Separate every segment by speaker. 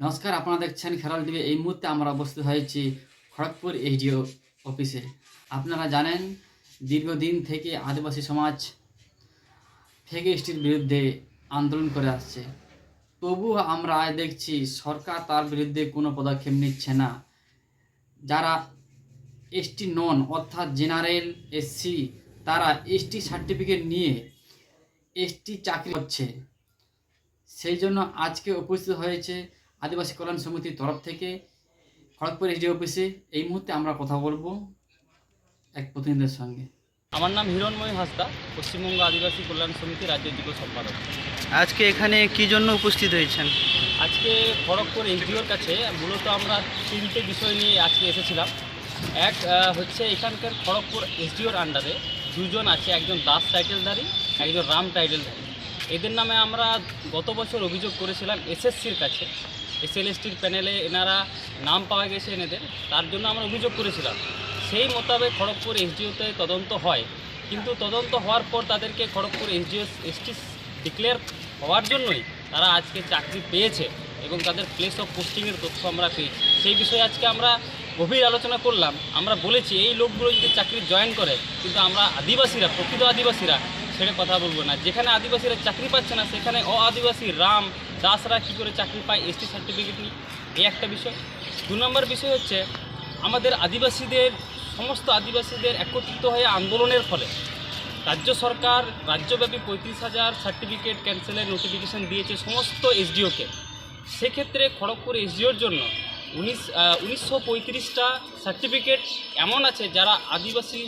Speaker 1: নমস্কার, আপনারা দেখছেন খেরাল টিভি। এই মুহূর্তে আমরা উপস্থিত হয়েছি খড়গপুর এইচডিও অফিসে। আপনারা জানেন, দীর্ঘদিন থেকে আদিবাসী সমাজ ফেক এসটির বিরুদ্ধে আন্দোলন করে আসছে। তবুও আমরা দেখছি, সরকার তার বিরুদ্ধে কোনো পদক্ষেপ নিচ্ছে না। যারা এসটি নন, অর্থাৎ জেনারেল এসসি, তারা এসটি সার্টিফিকেট নিয়ে এসটি চাকরি করছে। সেই জন্য আজকে উপস্থিত হয়েছে আদিবাসী কল্যাণ সমিতির তরফ থেকে খড়গপুর এসডি অফিসে এই মুহূর্তে আমরা কথা বলব এক প্রতিনিধির সঙ্গে।
Speaker 2: আমার নাম হিরণময় হাসদা পশ্চিমবঙ্গ আদিবাসী কল্যাণ সমিতি রাজ্য যুব সম্পাদক।
Speaker 3: আজকে এখানে কি জন্য উপস্থিত হয়েছেন?
Speaker 2: আজকে খড়গপুর এনজিওর কাছে মূলত আমরা তিনটে বিষয় নিয়ে আজকে এসেছিলাম। এক হচ্ছে এখানকার খড়গপুর এসডিওর আন্ডারে দুজন আছে একজন দাস টাইটেলধারী একজন রাম টাইটেলধারী এদের নামে আমরা গত বছর অভিযোগ করেছিলাম এসএসসির কাছে। এসএলএসটির প্যানেলে এনারা নাম পাওয়া গেছে এনেদের। তার জন্য আমরা অভিযোগ করেছিলাম। সেই মোতাবেক খড়গপুর এসডিওতে তদন্ত হয়। কিন্তু তদন্ত হওয়ার পর তাদেরকে খড়গপুর এসডিও, এসটি ডিক্লেয়ার হওয়ার জন্যই তারা আজকে চাকরি পেয়েছে এবং তাদের প্লেস অফ পোস্টিংয়ের তথ্য আমরা পেয়েছি। সেই বিষয়ে আজকে আমরা গভীর আলোচনা করলাম। আমরা বলেছি, এই লোকগুলো যদি চাকরি জয়েন করে, কিন্তু আমরা আদিবাসীরা, প্রকৃত আদিবাসীরা, ছেড়ে কথা বলব না। যেখানে আদিবাসীরা চাকরি পাচ্ছে না, সেখানে অ আদিবাসী রাম দাসরা কী করে চাকরি পায় এসটি সার্টিফিকেট নিয়ে। এই একটা বিষয়। দু নম্বর বিষয় হচ্ছে, আমাদের আদিবাসীদের, সমস্ত আদিবাসীদের একত্রিত হয়ে আন্দোলনের ফলে রাজ্য সরকার রাজ্যব্যাপী পঁয়ত্রিশ হাজার সার্টিফিকেট ক্যান্সেলের নোটিফিকেশন দিয়েছে সমস্ত এসডিওকে সেক্ষেত্রে খড়গপুর এসডিওর জন্য উনিশ উনিশশো পঁয়ত্রিশটা সার্টিফিকেট এমন আছে যারা আদিবাসী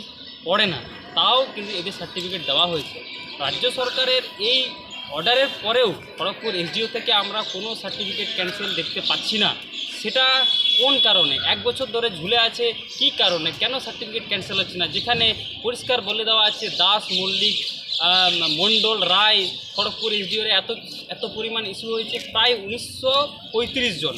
Speaker 2: পড়ে না, তাও কিন্তু এদের সার্টিফিকেট দেওয়া হয়েছে। রাজ্য সরকারের এই অর্ডারের পরেও খড়গপুর এসডিও থেকে আমরা কোনো সার্টিফিকেট ক্যান্সেল দেখতে পাচ্ছি না। সেটা কোন কারণে? এক বছর ধরে ঝুলে আছে, কি কারণে? কেন সার্টিফিকেট ক্যান্সেল হচ্ছে না? যেখানে পরিষ্কার বলে দেওয়া আছে, দাস, মল্লিক মণ্ডল, রায়, খড়গপুর এসডিওরে এত এত পরিমাণ ইস্যু হয়েছে, প্রায় উনিশশো পঁয়ত্রিশ জন।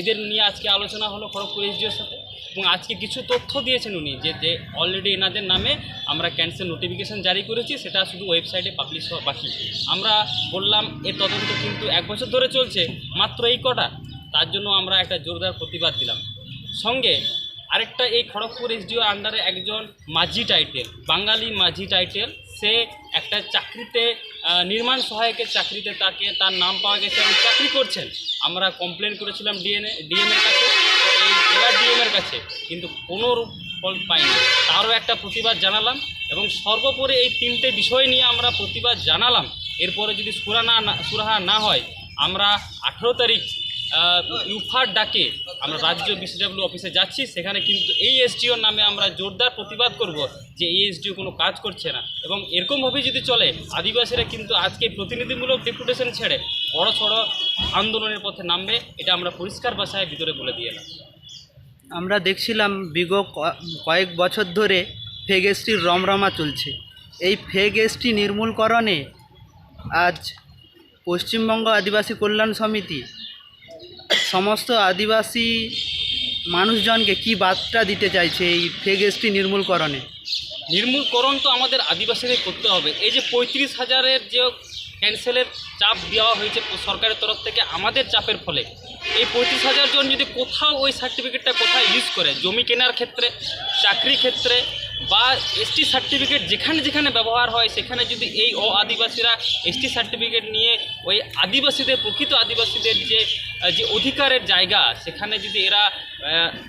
Speaker 2: এদের নিয়ে আজকে আলোচনা হলো খড়গপুর এসডিওর সাথে। এবং আজকে কিছু তথ্য দিয়েছেন উনি যে যে অলরেডি এনাদের নামে আমরা ক্যান্সেল নোটিফিকেশন জারি করেছি, সেটা শুধু ওয়েবসাইটে পাবলিশ হওয়া বাকি। আমরা বললাম, এ তদন্ত কিন্তু এক বছর ধরে চলছে, মাত্র এই কটা। তার জন্য আমরা একটা জোরদার প্রতিবাদ দিলাম। সঙ্গে আরেকটা এই খড়গপুর এসডিও আন্ডারে একজন মাঝি টাইটেল বাঙালি মাঝি টাইটেল সে একটা চাকরিতে নির্মাণ সহায়কের চাকরিতে তাকে তার নাম পাওয়া গেছে এবং চাকরি করছেন। আমরা কমপ্লেন করেছিলাম ডিএনএ ডিএমের কাছে। ডিএমের কাছে। কিন্তু কোনো রূপ ফল পাইনি। তারও একটা প্রতিবাদ জানালাম এবং সর্বোপরি এই তিনটে বিষয় নিয়ে আমরা প্রতিবাদ জানালাম। এরপরে যদি সুরানা না সুরাহা না হয়, আমরা আঠেরো তারিখ ইউফার ডাকে আমরা রাজ্য বিসিডাব্লিউ অফিসে যাচ্ছি। সেখানে কিন্তু এই এসডিওর নামে আমরা জোরদার প্রতিবাদ করব যে এই এসডিও কোনো কাজ করছে না। এবং এরকমভাবে যদি চলে, আদিবাসীরা কিন্তু আজকে প্রতিনিধিমূলক ডেপুটেশন ছেড়ে বড় সড়ো আন্দোলনের পথে নামবে, এটা আমরা পরিষ্কার ভাষায় ভিতরে বলে দিয়ে এলাম।
Speaker 3: আমরা দেখছিলাম বিগত কয়েক বছর ধরে ফেক এসটির রমরমা চলছে। এই ফেক এসটি নির্মূলকরণে আজ পশ্চিমবঙ্গ আদিবাসী কল্যাণ সমিতি সমস্ত আদিবাসী মানুষজনকে কি বার্তা দিতে চাইছে এই ফেক এসটি নির্মূলকরণে?
Speaker 2: নির্মূলকরণ তো আমাদের আদিবাসীদের করতে হবে। এই যে পঁয়ত্রিশ হাজারের যে ক্যান্সেলের চাপ দেওয়া হয়েছে সরকারের তরফ থেকে, আমাদের চাপের ফলে। এই পঁয়ত্রিশ হাজার জন যদি কোথাও ওই সার্টিফিকেটটা কোথায় ইউজ করে, জমি কেনার ক্ষেত্রে চাকরি ক্ষেত্রে, বা এসটি সার্টিফিকেট যেখানে যেখানে ব্যবহার হয়, সেখানে যদি এই অ আদিবাসীরা এসটি সার্টিফিকেট নিয়ে ওই আদিবাসীদের, প্রকৃত আদিবাসীদের যে যে অধিকারের জায়গা, সেখানে যদি এরা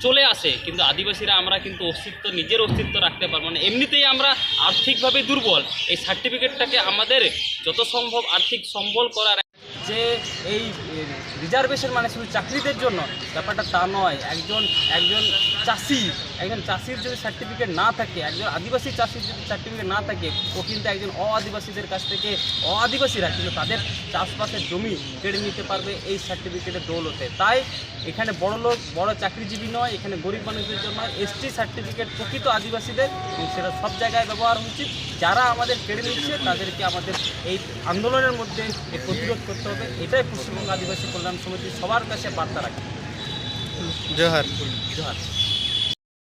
Speaker 2: চলে আসে, কিন্তু আদিবাসীরা আমরা কিন্তু অস্তিত্ব, নিজের অস্তিত্ব রাখতে পারব না। এমনিতেই আমরা আর্থিকভাবে দুর্বল। এই সার্টিফিকেটটাকে আমাদের যত সম্ভব আর্থিক সম্বল করার যে এই রিজার্ভেশন মানে শুধু চাকরিদের জন্য, ব্যাপারটা তা নয়। একজন একজন চাষি, একজন চাষির যদি সার্টিফিকেট না থাকে, একজন আদিবাসী চাষির যদি সার্টিফিকেট না থাকে, ও কিন্তু একজন অ আদিবাসীদের কাছ থেকে অ আদিবাসীরা কিন্তু তাদের চাষবাসের জমি কেড়ে নিতে পারবে এই সার্টিফিকেটের দৌলতে। তাই এখানে বড় লোক বড় চাকরিজীবী নয় এখানে গরিব মানুষদের জন্য এসটি সার্টিফিকেট প্রকৃত আদিবাসীদের সেটা সব জায়গায় ব্যবহার উচিত। যারা আমাদের কেড়ে নিচ্ছে তাদেরকে আমাদের এই আন্দোলনের মধ্যে প্রতিরোধ করতে হবে। এটাই পশ্চিমবঙ্গ আদিবাসী কল্যাণ সমিতি সবার কাছে বার্তা রাখে।
Speaker 3: জোহার।
Speaker 2: জোহার।